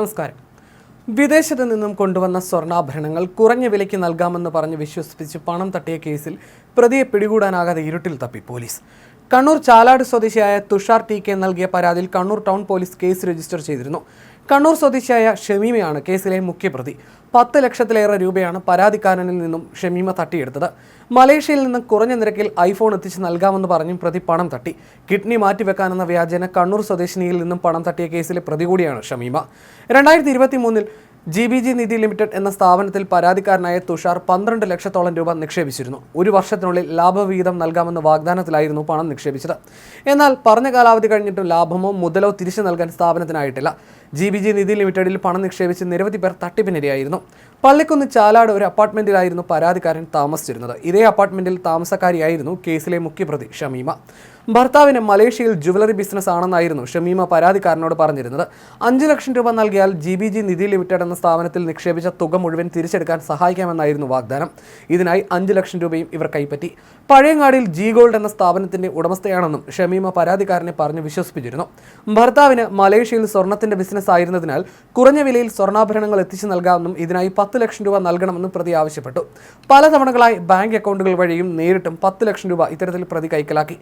നമസ്കാരം. വിദേശത്ത് നിന്നും കൊണ്ടുവന്ന സ്വർണാഭരണങ്ങൾ കുറഞ്ഞ വിലയ്ക്ക് നൽകാമെന്ന് പറഞ്ഞ് വിശ്വസിപ്പിച്ച് പണം തട്ടിയ കേസിൽ പ്രതിയെ പിടികൂടാനാകാതെ ഇരുട്ടിൽ തപ്പി പോലീസ്. കണ്ണൂർ ചാലാട് സ്വദേശിയായ തുഷാർ ടി കെ നൽകിയ പരാതിയിൽ Kannur town police case register ചെയ്തിരുന്നു. കണ്ണൂർ സ്വദേശിയായ ഷമീമയാണ് കേസിലെ മുഖ്യപ്രതി. പത്ത് ലക്ഷത്തിലേറെ രൂപയാണ് പരാതിക്കാരനിൽ നിന്നും ഷമീമ തട്ടിയെടുത്തത്. മലേഷ്യയിൽ നിന്ന് കുറഞ്ഞ നിരക്കിൽ ഐഫോൺ എത്തിച്ച് നൽകാമെന്ന് പറഞ്ഞും പ്രതി പണം തട്ടി. കിഡ്നി മാറ്റിവെക്കാനെന്ന വ്യാജേന കണ്ണൂർ സ്വദേശിനിയിൽ നിന്നും പണം തട്ടിയ കേസിലെ പ്രതി കൂടിയാണ് ഷമീമ. രണ്ടായിരത്തി ഇരുപത്തി മൂന്നിൽ G B G Nidhi Limited എന്ന സ്ഥാപനത്തിൽ പരാതിക്കാരനായ തുഷാർ പന്ത്രണ്ട് ലക്ഷത്തോളം രൂപ നിക്ഷേപിച്ചിരുന്നു. ഒരു വർഷത്തിനുള്ളിൽ ലാഭവിഹിതം നൽകാമെന്ന വാഗ്ദാനത്തിലായിരുന്നു പണം നിക്ഷേപിച്ചത്. എന്നാൽ പറഞ്ഞ കാലാവധി കഴിഞ്ഞിട്ടും ലാഭമോ മുതലോ തിരിച്ചു നൽകാൻ സ്ഥാപനത്തിനായിട്ടില്ല. ജി ബി ജി നിധി ലിമിറ്റഡിൽ പണം നിക്ഷേപിച്ച് നിരവധി പേർ തട്ടിപ്പിനിരയായിരുന്നു. പള്ളിക്കുന്ന് ചാലാട് ഒരു അപ്പാർട്ട്മെന്റിലായിരുന്നു പരാതിക്കാരൻ താമസിച്ചിരുന്നത്. ഇതേ അപ്പാർട്ട്മെന്റിൽ താമസക്കാരിയായിരുന്നു കേസിലെ മുഖ്യപ്രതി ഷമീമ. ഭർത്താവിന് മലേഷ്യയിൽ ജുവലറി ബിസിനസ് ആണെന്നായിരുന്നു ഷമീമ പരാതിക്കാരനോട് പറഞ്ഞിരുന്നത്. അഞ്ച് ലക്ഷം രൂപ നൽകിയാൽ G B G Nidhi Limited എന്ന സ്ഥാപനത്തിൽ നിക്ഷേപിച്ച തുക മുഴുവൻ തിരിച്ചെടുക്കാൻ സഹായിക്കാമെന്നായിരുന്നു വാഗ്ദാനം. ഇതിനായി അഞ്ച് ലക്ഷം രൂപയും ഇവർ കൈപ്പറ്റി. പഴയങ്ങാടിയിൽ ജി ഗോൾഡ് എന്ന സ്ഥാപനത്തിന്റെ ഉടമസ്ഥയാണെന്നും ഷമീമ പരാതിക്കാരനെ പറഞ്ഞ് വിശ്വസിപ്പിച്ചിരുന്നു. ഭർത്താവിന് മലേഷ്യയിൽ സ്വർണത്തിന്റെ ബിസിനസ് ആയിരുന്നതിനാൽ കുറഞ്ഞ വിലയിൽ സ്വർണാഭരണങ്ങൾ എത്തിച്ചു നൽകാമെന്നും ഇതിനായി പത്ത് ലക്ഷം രൂപ നൽകണമെന്നും പ്രതി ആവശ്യപ്പെട്ടു. പല തവണകളായി ബാങ്ക് അക്കൗണ്ടുകൾ വഴിയും നേരിട്ടും പത്ത് ലക്ഷം രൂപ ഇത്തരത്തിൽ പ്രതി കൈക്കലാക്കി.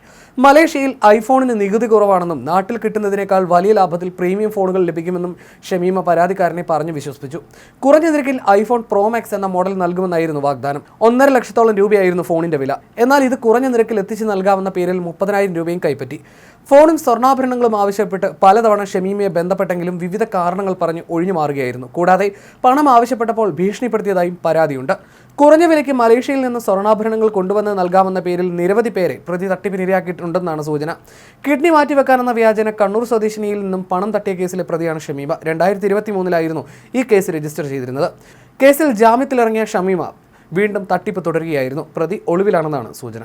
മലേഷ്യയിൽ ഐഫോണിന് നികുതി കുറവാണെന്നും നാട്ടിൽ കിട്ടുന്നതിനേക്കാൾ വലിയ ലാഭത്തിൽ പ്രീമിയം ഫോണുകൾ ലഭിക്കുമെന്നും ഷമീമ പരാതിക്കാരനെ പറഞ്ഞു വിശ്വസിപ്പിച്ചു. കുറഞ്ഞ നിരക്കിൽ ഐഫോൺ പ്രോ മാക്സ് എന്ന മോഡൽ നൽകുമെന്നായിരുന്നു വാഗ്ദാനം. ഒന്നര ലക്ഷത്തോളം രൂപയായിരുന്നു ഫോണിന്റെ വില. എന്നാൽ ഇത് കുറഞ്ഞ നിരക്കിൽ എത്തിച്ചു നൽകാമെന്ന പേരിൽ മുപ്പതിനായിരം രൂപയും കൈപ്പറ്റി. ഫോണും സ്വർണാഭരണങ്ങളും ആവശ്യപ്പെട്ട് പലതവണ ഷമീമയെ ബന്ധപ്പെട്ടെങ്കിലും വിവിധ കാരണങ്ങൾ പറഞ്ഞ് ഒഴിഞ്ഞു മാറുകയായിരുന്നു. കൂടാതെ പണം ആവശ്യപ്പെട്ടപ്പോൾ ഭീഷണിപ്പെടുത്തിയതായും പരാതിയുണ്ട്. കുറഞ്ഞ വിലയ്ക്ക് മലേഷ്യയിൽ നിന്ന് സ്വർണാഭരണങ്ങൾ കൊണ്ടുവന്ന് നൽകാമെന്ന പേരിൽ നിരവധി പേരെ പ്രതി തട്ടിപ്പിനിരയാക്കിയിട്ടുണ്ടെന്നാണ് സൂചന. കിഡ്നി മാറ്റിവെക്കാനെന്ന വ്യാജന കണ്ണൂർ സ്വദേശിനിയിൽ നിന്നും പണം തട്ടിയ കേസിലെ പ്രതിയാണ് ഷമീമ. രണ്ടായിരത്തി ഇരുപത്തി മൂന്നിലായിരുന്നു ഈ കേസ് രജിസ്റ്റർ ചെയ്തിരുന്നത്. കേസിൽ ജാമ്യത്തിലിറങ്ങിയ ഷമീമ വീണ്ടും തട്ടിപ്പ് തുടരുകയായിരുന്നു. പ്രതി ഒളിവിലാണെന്നാണ് സൂചന.